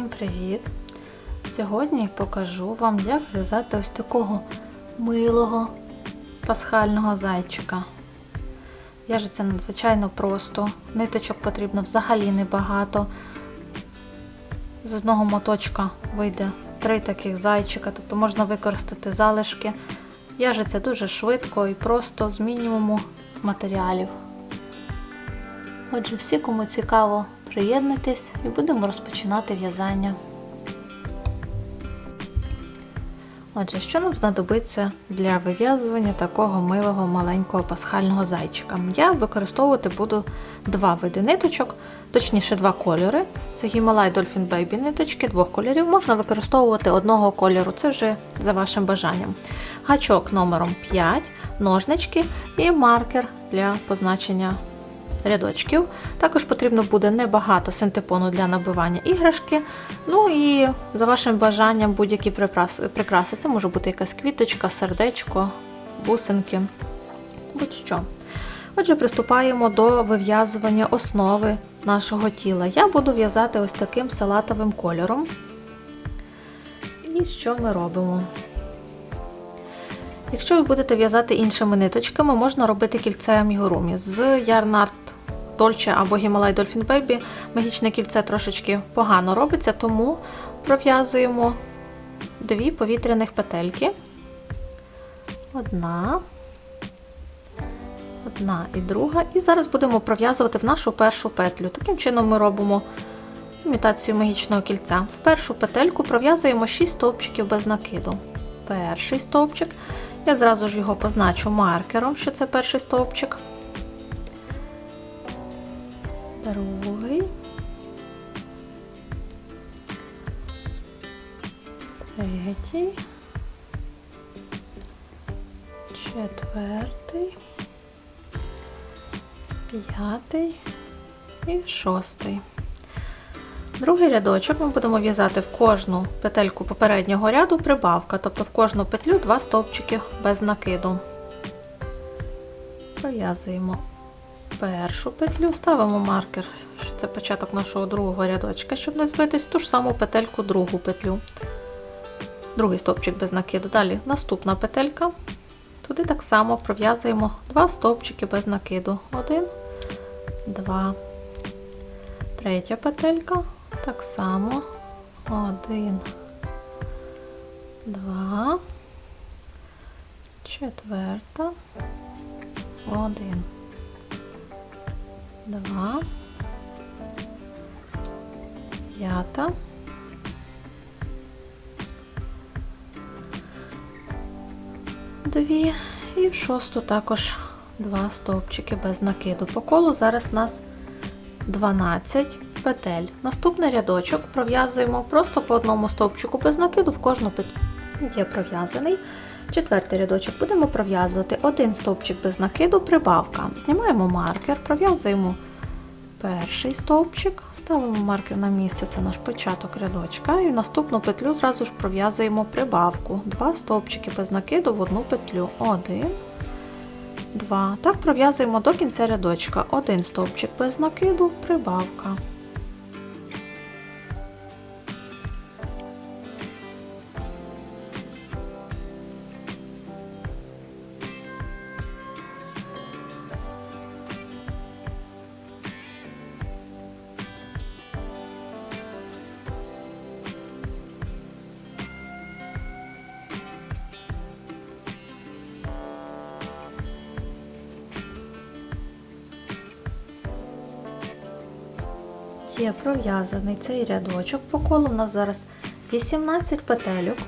Всім привіт! Сьогодні покажу вам, як зв'язати ось такого милого пасхального зайчика. В'яжеться надзвичайно просто, ниточок потрібно взагалі небагато. З одного моточка вийде три таких зайчика, тобто можна використати залишки. В'яжеться дуже швидко і просто з мінімуму матеріалів. Отже, всі, кому цікаво, приєднуйтесь і будемо розпочинати в'язання. Отже, що нам знадобиться для вив'язування такого милого маленького пасхального зайчика? Я використовувати буду два види ниточок, точніше два кольори. Це Himalaya Dolphin Baby ниточки двох кольорів. Можна використовувати одного кольору, це вже за вашим бажанням. Гачок номером 5, ножнички і маркер для позначення рядочків. Також потрібно буде небагато синтепону для набивання іграшки. Ну і за вашим бажанням будь-які прикраси. Це може бути якась квіточка, сердечко, бусинки, будь-що. Отже, приступаємо до вив'язування основи нашого тіла. Я буду в'язати ось таким салатовим кольором. І що ми робимо? Якщо ви будете в'язати іншими ниточками, можна робити кільце амігурумі. З Yarn Art або Himalaya Dolphin Baby магічне кільце трошечки погано робиться, тому пров'язуємо дві повітряних петельки. Одна, одна і друга. І зараз будемо пров'язувати в нашу першу петлю. Таким чином ми робимо імітацію магічного кільця. В першу петельку пров'язуємо 6 стовпчиків без накиду. Перший стовпчик. Я зразу ж його позначу маркером, що це перший стовпчик. Другий. Третій. Четвертий. П'ятий і шостий. Другий рядочок ми будемо в'язати в кожну петельку попереднього ряду прибавка, тобто в кожну петлю два стовпчики без накиду. Пров'язуємо першу петлю, ставимо маркер, що це початок нашого другого рядочка, щоб не збитись ту ж саму петельку другу петлю. Другий стовпчик без накиду. Далі наступна петелька. Туди так само пров'язуємо два стовпчики без накиду. Один, два. Третя петелька. Так само. Один, два, четверта, один, два, п'ята, дві і в шосту також два стовпчики без накиду. По колу зараз у нас 12 петель. Наступний рядочок пров'язуємо просто по одному стовпчику без накиду в кожну петлю. Є пров'язаний. Четвертий рядочок будемо пров'язувати один стовпчик без накиду, прибавка. Знімаємо маркер, пров'язуємо перший стовпчик, ставимо маркер на місце, це наш початок рядочка. І в наступну петлю зразу ж пров'язуємо прибавку. Два стовпчики без накиду в одну петлю. Один. 2. Так пров'язуємо до кінця рядочка. Один стовпчик без накиду, прибавка. Пров'язаний цей рядочок. По колу у нас зараз 18 петельок.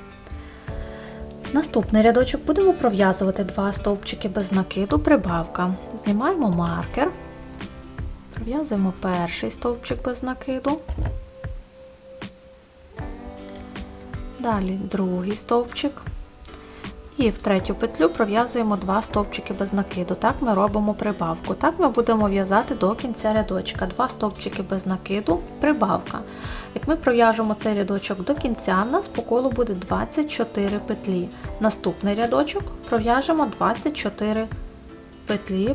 Наступний рядочок будемо пров'язувати два стовпчики без накиду, прибавка. Знімаємо маркер, пров'язуємо перший стовпчик без накиду. Далі другий стовпчик. І в третю петлю пров'язуємо два стовпчики без накиду. Так ми робимо прибавку. Так ми будемо в'язати до кінця рядочка. Два стовпчики без накиду, прибавка. Як ми пров'яжемо цей рядочок до кінця, у нас по колу буде 24 петлі. Наступний рядочок пров'яжемо 24 петлі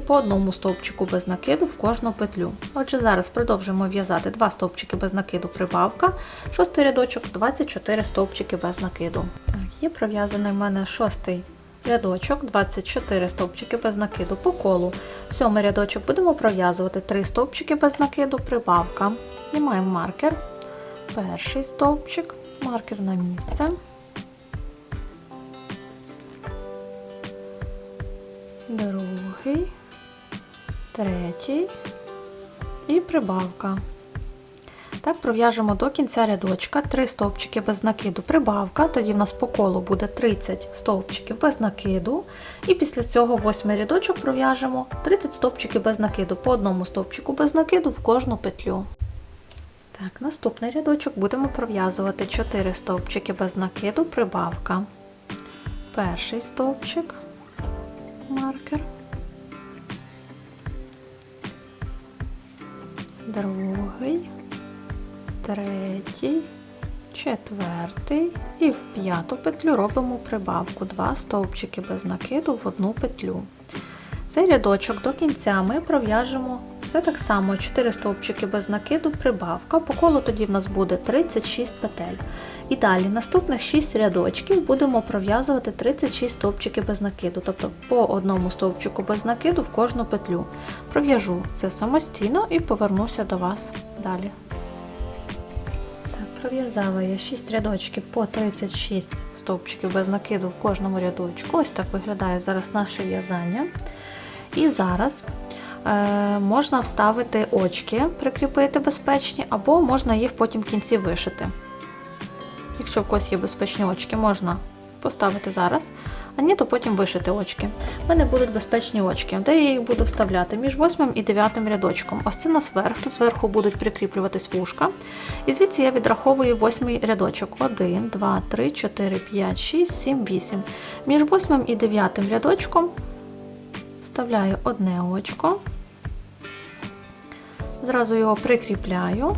по одному стовпчику без накиду в кожну петлю. Отже, зараз продовжуємо в'язати 2 стовпчики без накиду прибавка, шостий рядочок, 24 стовпчики без накиду. Є пров'язаний в мене шостий рядочок, 24 стовпчики без накиду по колу. Сьомий рядочок будемо пров'язувати 3 стовпчики без накиду, прибавка. Знімаємо маркер. Перший стовпчик, маркер на місце. Другий, третій і прибавка. Так, пров'яжемо до кінця рядочка 3 стовпчики без накиду прибавка, тоді в нас по колу буде 30 стовпчиків без накиду. І після цього восьмий рядочок пров'яжемо 30 стовпчиків без накиду, по одному стовпчику без накиду в кожну петлю. Так, наступний рядочок будемо пров'язувати 4 стовпчики без накиду прибавка. Перший стовпчик, маркер. Другий третій, четвертий і в п'яту петлю робимо прибавку Два стовпчики без накиду в одну петлю. Цей рядочок до кінця ми пров'яжемо все так само 4 стовпчики без накиду, прибавка. По колу тоді в нас буде 36 петель. І далі наступних 6 рядочків будемо пров'язувати 36 стовпчиків без накиду, тобто по одному стовпчику без накиду в кожну петлю. Пров'яжу це самостійно і повернуся до вас далі. Так, пров'язала я 6 рядочків по 36 стовпчиків без накиду в кожному рядочку. Ось так виглядає зараз наше в'язання. І зараз е, можна вставити очки, прикріпити безпечні, або можна їх потім в кінці вишити. Якщо в когось є безпечні очки, можна поставити зараз, а ні, то потім вишити очки. У мене будуть безпечні очки, де я їх буду вставляти між 8 і 9 рядочком. Ось це на зверх, тут зверху будуть прикріплюватись вушка. І звідси я відраховую 8 рядочок. 1, 2, 3, 4, 5, 6, 7, 8. Між 8 і 9 рядочком вставляю одне очко, зразу його прикріпляю.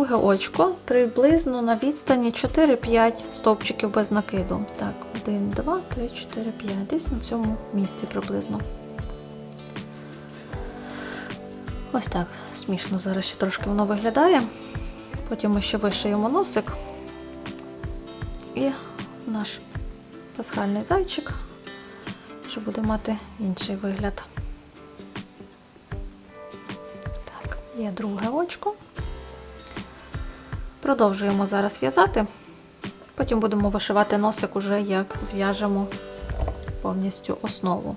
Друге очко приблизно на відстані 4-5 стовпчиків без накиду. Так, 1, 2, 3, 4, 5. Десь на цьому місці приблизно. Ось так смішно зараз ще трошки воно виглядає. Потім ми ще вишиємо носик. І наш пасхальний зайчик вже буде мати інший вигляд. Так, є друге очко. Продовжуємо зараз в'язати. Потім будемо вишивати носик уже як зв'яжемо повністю основу.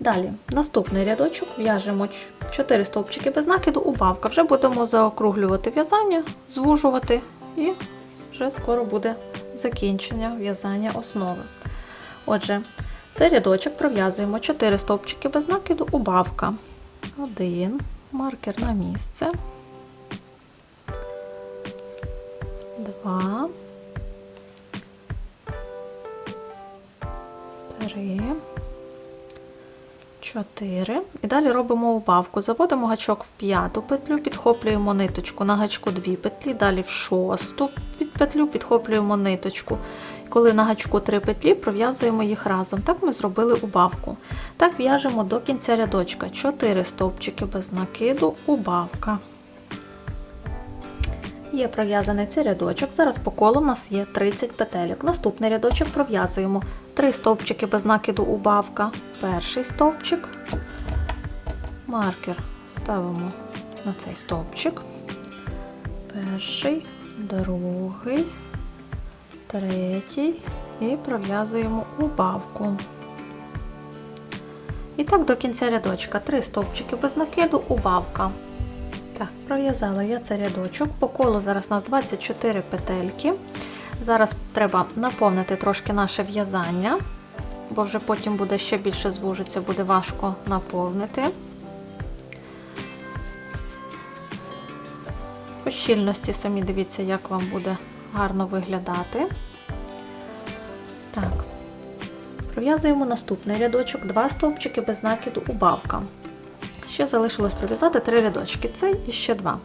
Далі, наступний рядочок в'яжемо 4 стовпчики без накиду, убавка. Вже будемо заокруглювати в'язання, звужувати, і вже скоро буде закінчення в'язання основи. Отже, цей рядочок пров'язуємо 4 стовпчики без накиду, убавка. Один, маркер на місце. Два. Три. 4. І далі робимо убавку. Заводимо гачок в п'яту петлю, підхоплюємо ниточку на гачку 2 петлі, далі в шосту петлю підхоплюємо ниточку. Коли на гачку 3 петлі, пров'язуємо їх разом. Так ми зробили убавку. Так в'яжемо до кінця рядочка. 4 стовпчики без накиду, убавка. Є пров'язаний цей рядочок. Зараз по колу у нас є 30 петельок. Наступний рядочок пров'язуємо 3 стовпчики без накиду убавка. Перший стовпчик. Маркер ставимо на цей стовпчик. Перший, другий, третій і пров'язуємо убавку. І так до кінця рядочка. 3 стовпчики без накиду, убавка. Так, пров'язала я цей рядочок. По колу зараз у нас 24 петельки. Зараз треба наповнити трошки наше в'язання, бо вже потім буде ще більше звужиться, буде важко наповнити. По щільності самі дивіться, як вам буде гарно виглядати. Так, пров'язуємо наступний рядочок, 2 стовпчики без накиду у убавка. Ще залишилось пров'язати три рядочки. Цей і ще два.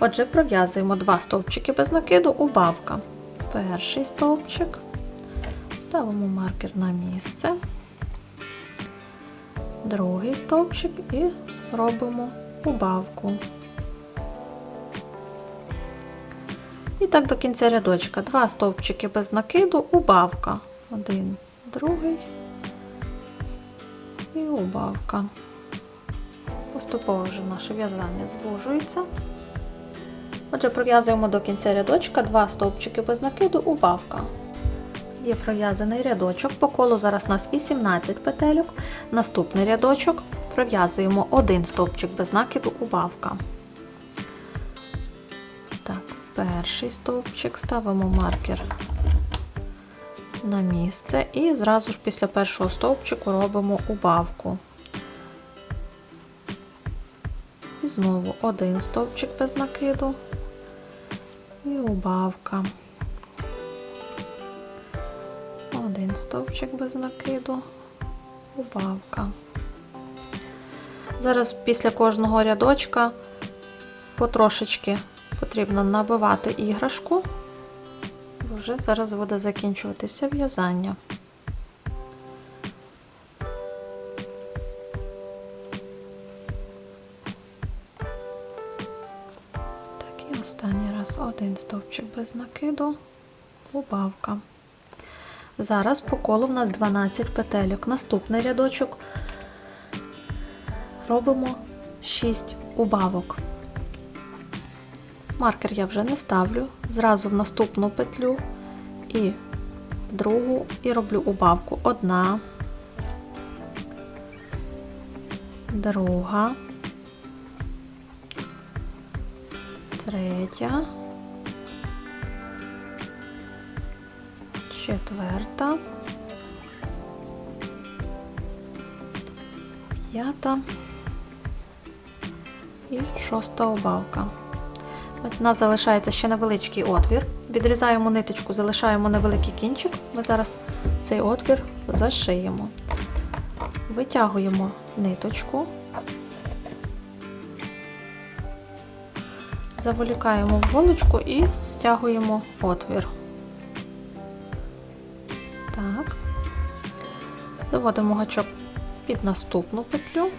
Отже, пров'язуємо два стовпчики без накиду, убавка. Перший стовпчик. Ставимо маркер на місце. Другий стовпчик і робимо убавку. І так до кінця рядочка. Два стовпчики без накиду, убавка. Один, другий і убавка. Поступово вже наше в'язання звужується. Отже, пров'язуємо до кінця рядочка два стовпчики без накиду, убавка. Є пров'язаний рядочок, по колу зараз у нас 18 петельок. Наступний рядочок пров'язуємо один стовпчик без накиду, убавка. Так, перший стовпчик ставимо маркер на місце і зразу ж після першого стовпчику робимо убавку. І знову один стовпчик без накиду і убавка. Один стовпчик без накиду, убавка. Зараз після кожного рядочка потрошечки потрібно набивати іграшку. бо Вже зараз буде закінчуватися в'язання. Раз один стовпчик без накиду, убавка. Зараз по колу в нас 12 петельок. Наступний рядочок робимо 6 убавок. Маркер я вже не ставлю. Зразу в наступну петлю і в другу і роблю убавку. Одна, друга, третя. Четверта, п'ята і шоста убавка. От у нас залишається ще невеличкий отвір. Відрізаємо ниточку, залишаємо невеликий кінчик. Ми зараз цей отвір зашиємо. Витягуємо ниточку, заволікаємо в голочку і стягуємо отвір. Заводимо гачок під наступну петлю.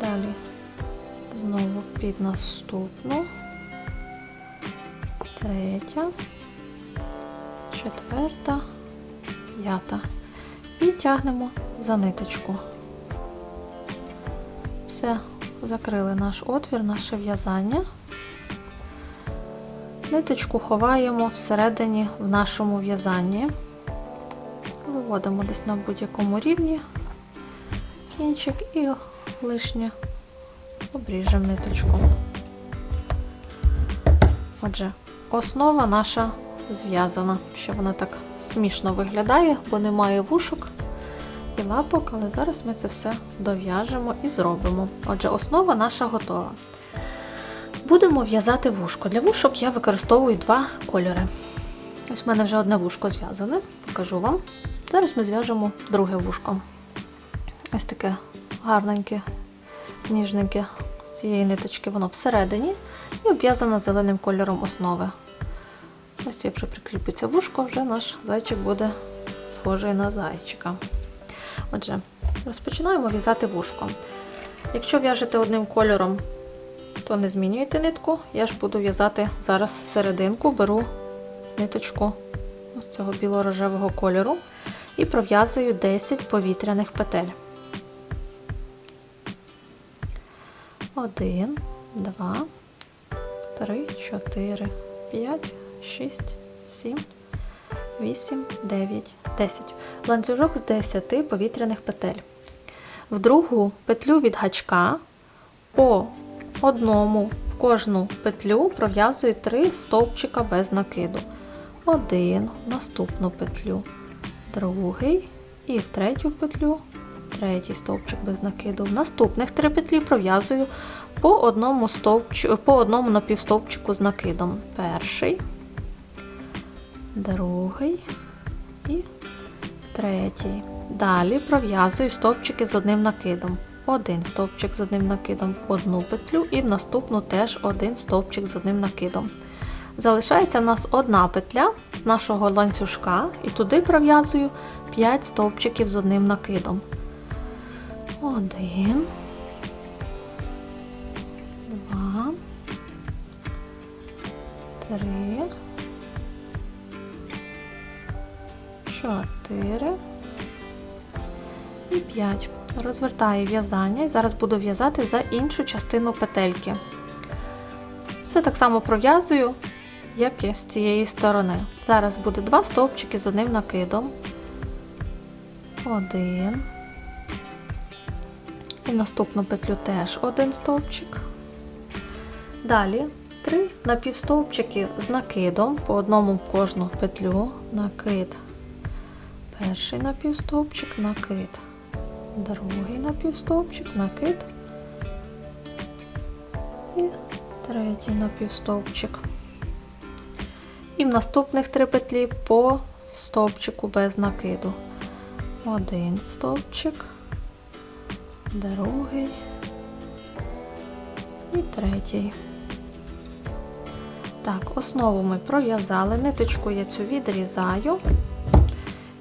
Далі знову під наступну, третя, четверта, п'ята. І тягнемо за ниточку. Все, закрили наш отвір, наше в'язання. Ниточку ховаємо всередині в нашому в'язанні. Виводимо десь на будь-якому рівні кінчик і лишнє обріжемо ниточку. Отже, основа наша зв'язана, що вона так смішно виглядає, бо немає вушок і лапок, але зараз ми це все дов'яжемо і зробимо. Отже, основа наша готова. Будемо в'язати вушко. Для вушок я використовую два кольори. Ось в мене вже одне вушко зв'язане, покажу вам. Зараз ми зв'яжемо друге вушко. Ось таке гарненьке, ніжненьке з цієї ниточки, воно всередині і обв'язане зеленим кольором основи. Ось як вже прикріпиться вушко, вже наш зайчик буде схожий на зайчика. Отже, розпочинаємо в'язати вушко. Якщо в'яжете одним кольором, то не змінюйте нитку. Я ж буду в'язати зараз серединку, беру ниточку з цього біло-рожевого кольору і пров'язую 10 повітряних петель. 1, 2, 3, 4, 5, 6, 7, 8, 9, 10. Ланцюжок з 10 повітряних петель. В другу петлю від гачка по одному в кожну петлю пров'язую 3 стовпчика без накиду. Один наступну петлю, другий і в третю петлю, третій стовпчик без накиду. В наступних три петлі пров'язую по одному стовпчику, по одному напівстовпчику з накидом. Перший, другий і третій. Далі пров'язую стовпчики з одним накидом. один стовпчик з одним накидом в одну петлю і в наступну теж один стовпчик з одним накидом. Залишається в нас одна петля з нашого ланцюжка, і туди пров'язую 5 стовпчиків з одним накидом. Один. Два. Три. Чотири. І 5. Розвертаю в'язання і зараз буду в'язати за іншу частину петельки. Все так само пров'язую, як і з цієї сторони. Зараз буде два стовпчики з одним накидом. Один. І наступну петлю теж один стовпчик. Далі три напівстовпчики з накидом, по одному в кожну петлю, накид. Перший напівстовпчик, накид. Другий напівстовпчик, накид. І третій напівстовпчик. І в наступних три петлі по стовпчику без накиду. Один стовпчик, другий і третій. Так, основу ми пров'язали, ниточку я цю відрізаю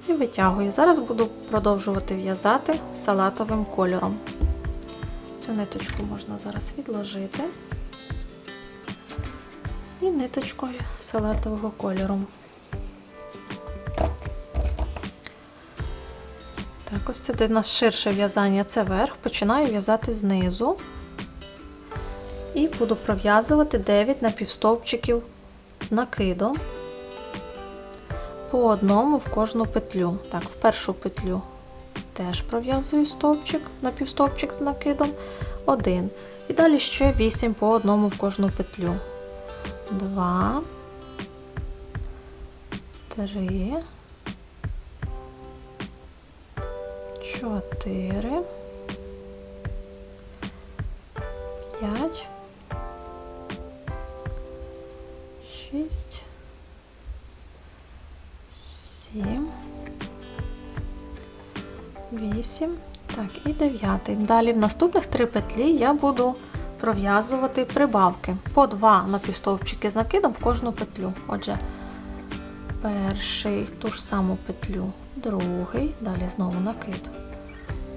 і витягую. Зараз буду продовжувати в'язати салатовим кольором. Цю ниточку можна зараз відложити. І ниточкою салатового кольору. Так, ось це де у нас ширше в'язання, це верх. Починаю в'язати знизу. І буду пров'язувати 9 напівстовпчиків з накидом по одному в кожну петлю. Так, в першу петлю теж пров'язую стовпчик, напівстовпчик з накидом, один. І далі ще 8 по одному в кожну петлю. 2, 3, 4, 5, 6, 7, 8, так, і 9. Далі в наступних три петлі я буду пров'язувати прибавки по два напівстовпчики з накидом в кожну петлю. Отже, перший ту ж саму петлю, другий, далі знову накид.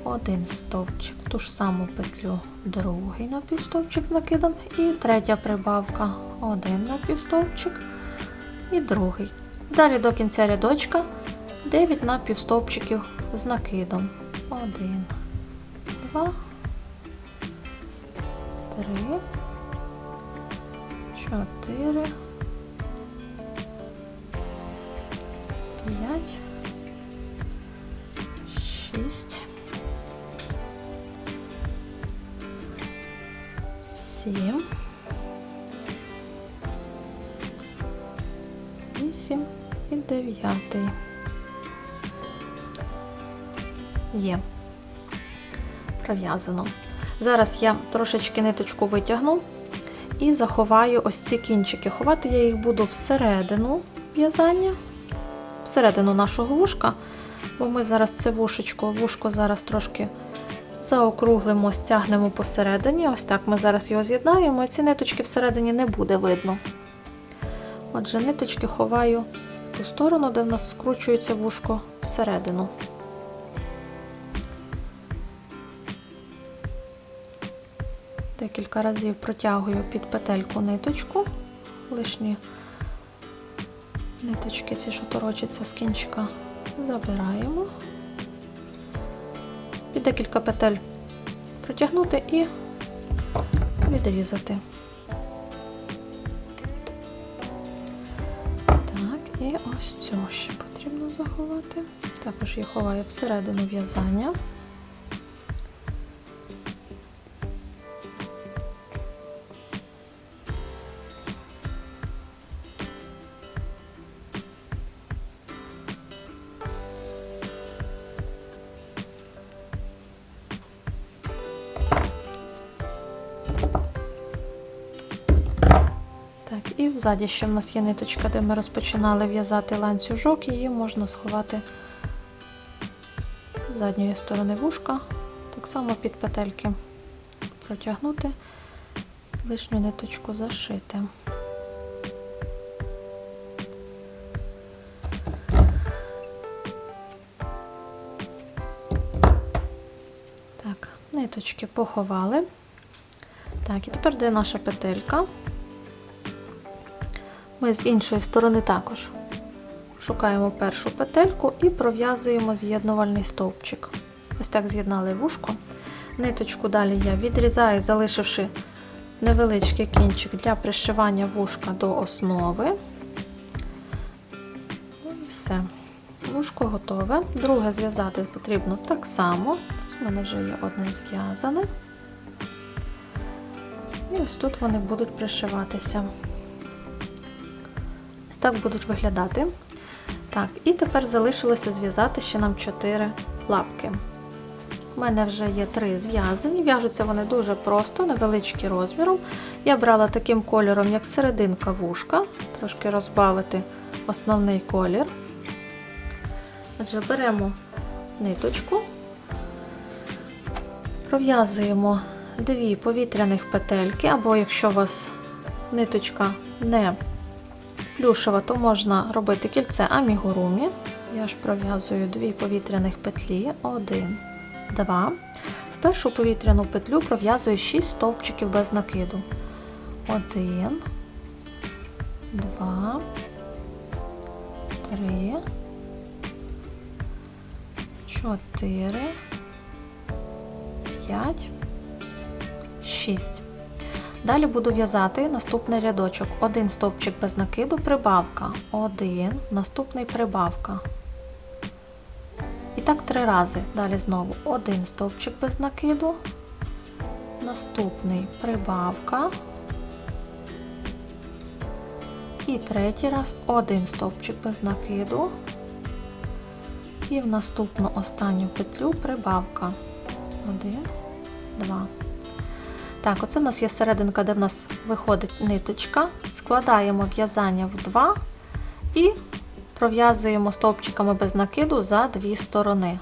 Один стовпчик, ту ж саму петлю, другий напівстовпчик з накидом і третя прибавка. Один напівстовпчик і другий. Далі до кінця рядочка 9 напівстовпчиків з накидом. Один, два, три, чотири, п'ять, шість, сім, вісім і дев'ятий. Є пров'язано. Зараз я трошечки ниточку витягну і заховаю ось ці кінчики. Ховати я їх буду всередину в'язання, всередину нашого вушка, бо ми зараз це вушечко, вушко зараз трошки заокруглимо, стягнемо посередині. Ось так ми зараз його з'єднаємо, і ці ниточки всередині не буде видно. Отже, ниточки ховаю в ту сторону, де в нас скручується вушко всередину. Декілька разів протягую під петельку ниточку, лишні ниточки, ці, що торочаться з кінчика, забираємо. І декілька петель протягнути і відрізати. Так, і ось цю ще потрібно заховати. Також її ховаю всередину в'язання. Так, ще в нас є ниточка, де ми розпочинали в'язати ланцюжок, її можна сховати з задньої сторони вушка, Так само під петельки протягнути, лишню ниточку зашити. Ниточки поховали. Так, і тепер де наша петелька? Ми з іншої сторони також шукаємо першу петельку і пров'язуємо з'єднувальний стовпчик. Ось так з'єднали вушко. Ниточку далі я відрізаю, залишивши невеличкий кінчик для пришивання вушка до основи. Ну і все. Вушко готове. Друге зв'язати потрібно так само. У мене вже є одне зв'язане. І ось тут вони будуть пришиватися. Так будуть виглядати. Так, і тепер залишилося зв'язати ще нам 4 лапки. У мене вже є 3 зв'язані, в'яжуться вони дуже просто, невеличкі розміром. Я брала таким кольором, як серединка вушка, трошки розбавити основний колір. Отже, беремо ниточку, пров'язуємо дві повітряних петельки, або якщо у вас ниточка не плюшева, то можна робити кільце амігурумі. Я ж пров'язую дві повітряних петлі, один, два. В першу повітряну петлю пров'язую 6 стовпчиків без накиду. Один, два, три, чотири, п'ять, шість. Далі буду в'язати наступний рядочок. Один стовпчик без накиду, прибавка. Один, наступний прибавка. І так три рази. Далі знову один стовпчик без накиду, наступний прибавка. І третій раз один стовпчик без накиду. І в наступну останню петлю прибавка. Один, два. Так, оце у нас є серединка, де в нас виходить ниточка. Складаємо в'язання в два і пров'язуємо стовпчиками без накиду за дві сторони.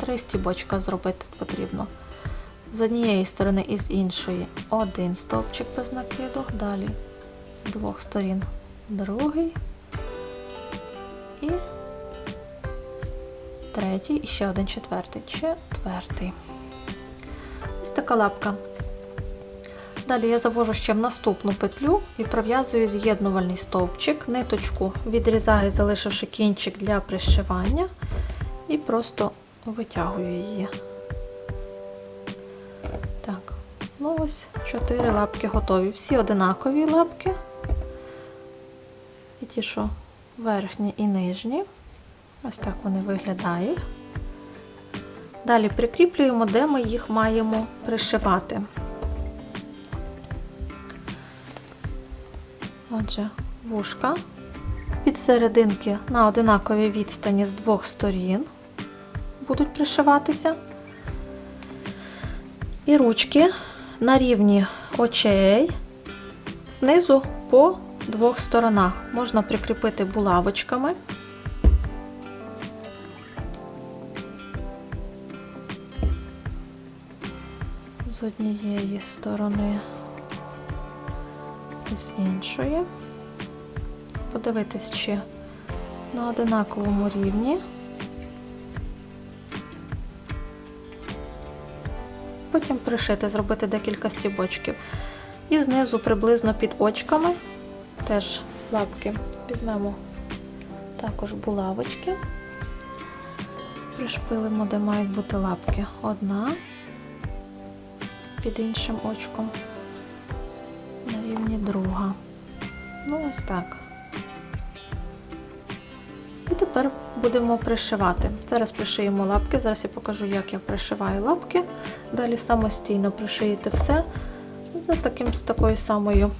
Три стібочка зробити потрібно. З однієї сторони і з іншої один стовпчик без накиду, далі з двох сторін другий і третій, і ще один четвертий. Четвертий. Ось така лапка. Далі я завожу ще в наступну петлю і пров'язую з'єднувальний стовпчик, ниточку відрізаю, залишивши кінчик для пришивання, і просто витягую її. Так, ну ось чотири лапки готові. Всі одинакові лапки. І ті, що верхні і нижні. Ось так вони виглядають. Далі прикріплюємо, де ми їх маємо пришивати. Отже, вушка від серединки на одинаковій відстані з двох сторін будуть пришиватися. І ручки на рівні очей знизу по двох сторонах. Можна прикріпити булавочками. З однієї сторони з іншої. Подивитись, чи на одинаковому рівні. Потім пришити, зробити декілька стібочків. І знизу приблизно під очками теж лапки. Візьмемо також булавочки, пришпилимо, де мають бути лапки. Одна під іншим очком на друга. Ну, ось так. І тепер будемо пришивати. Зараз пришиємо лапки, зараз я покажу, як я пришиваю лапки. Далі самостійно пришиєте все за таким, з такою самою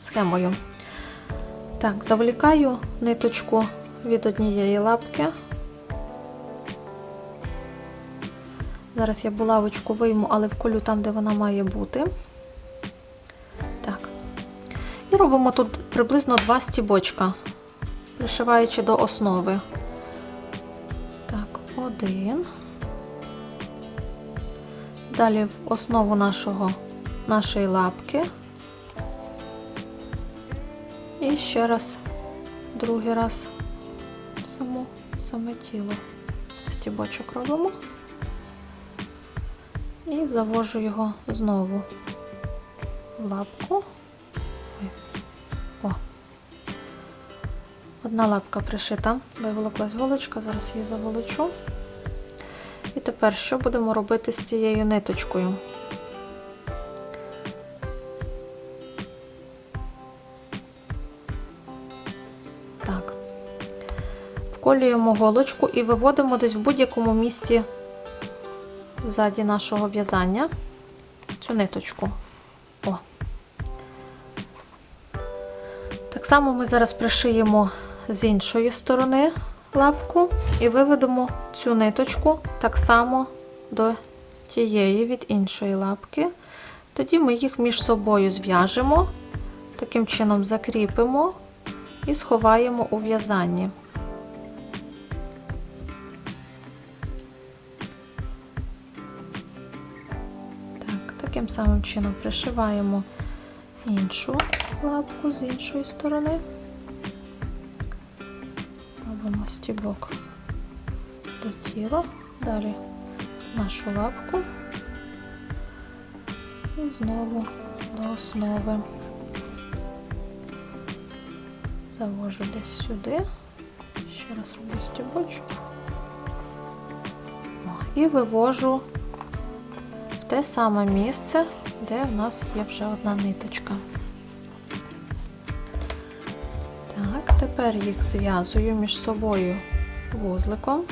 схемою. Так, завлікаю ниточку від однієї лапки. Зараз я булавочку вийму, але вколю там, де вона має бути. Робимо тут приблизно два стібочка, пришиваючи до основи. Так, один, Далі в основу нашого, нашої лапки. І ще раз, другий раз саму, саме тіло. Стібочок робимо. І завожу його знову в лапку. Одна лапка пришита, виволоклась голочка, зараз її заволочу. І тепер що будемо робити з цією ниточкою? Так. Вколюємо голочку і виводимо десь в будь-якому місці ззаді нашого в'язання цю ниточку. О. Так само ми зараз пришиємо з іншої сторони лапку і виведемо цю ниточку так само до тієї від іншої лапки. Тоді ми їх між собою зв'яжемо, таким чином закріпимо і сховаємо у в'язанні. Так, таким самим чином пришиваємо іншу лапку з іншої сторони. Робимо стібок до тіла, далі нашу лапку і знову до основи. Завожу десь сюди, ще раз роблю стібочок і вивожу в те саме місце, де в нас є вже одна ниточка. Тепер їх зв'язую між собою вузликом.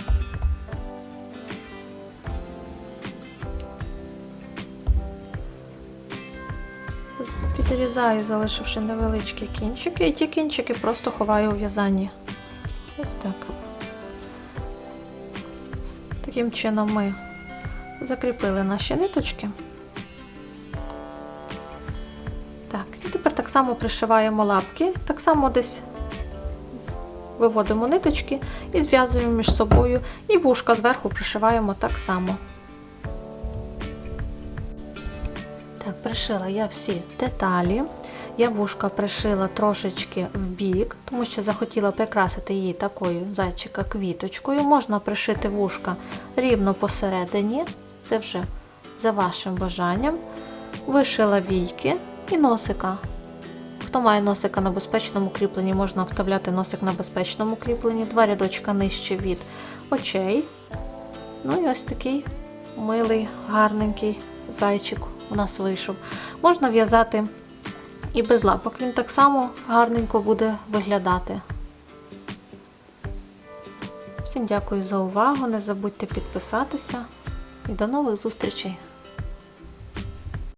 Підрізаю, залишивши невеличкі кінчики, і ті кінчики просто ховаю у в'язанні. Ось так. Таким чином ми закріпили наші ниточки. Так, і тепер так само пришиваємо лапки, так само десь виводимо ниточки і зв'язуємо між собою, і вушка зверху пришиваємо так само. Так, пришила я всі деталі. Я вушка пришила трошечки в бік, тому що захотіла прикрасити її такою зайчика квіточкою. Можна пришити вушка рівно посередині, це вже за вашим бажанням. Вишила війки і носика. Хто має носика на безпечному кріпленні, можна вставляти носик на безпечному кріпленні, два рядочка нижче від очей. Ну і ось такий милий, гарненький зайчик у нас вийшов. Можна в'язати і без лапок. Він так само гарненько буде виглядати. Всім дякую за увагу. Не забудьте підписатися і до нових зустрічей!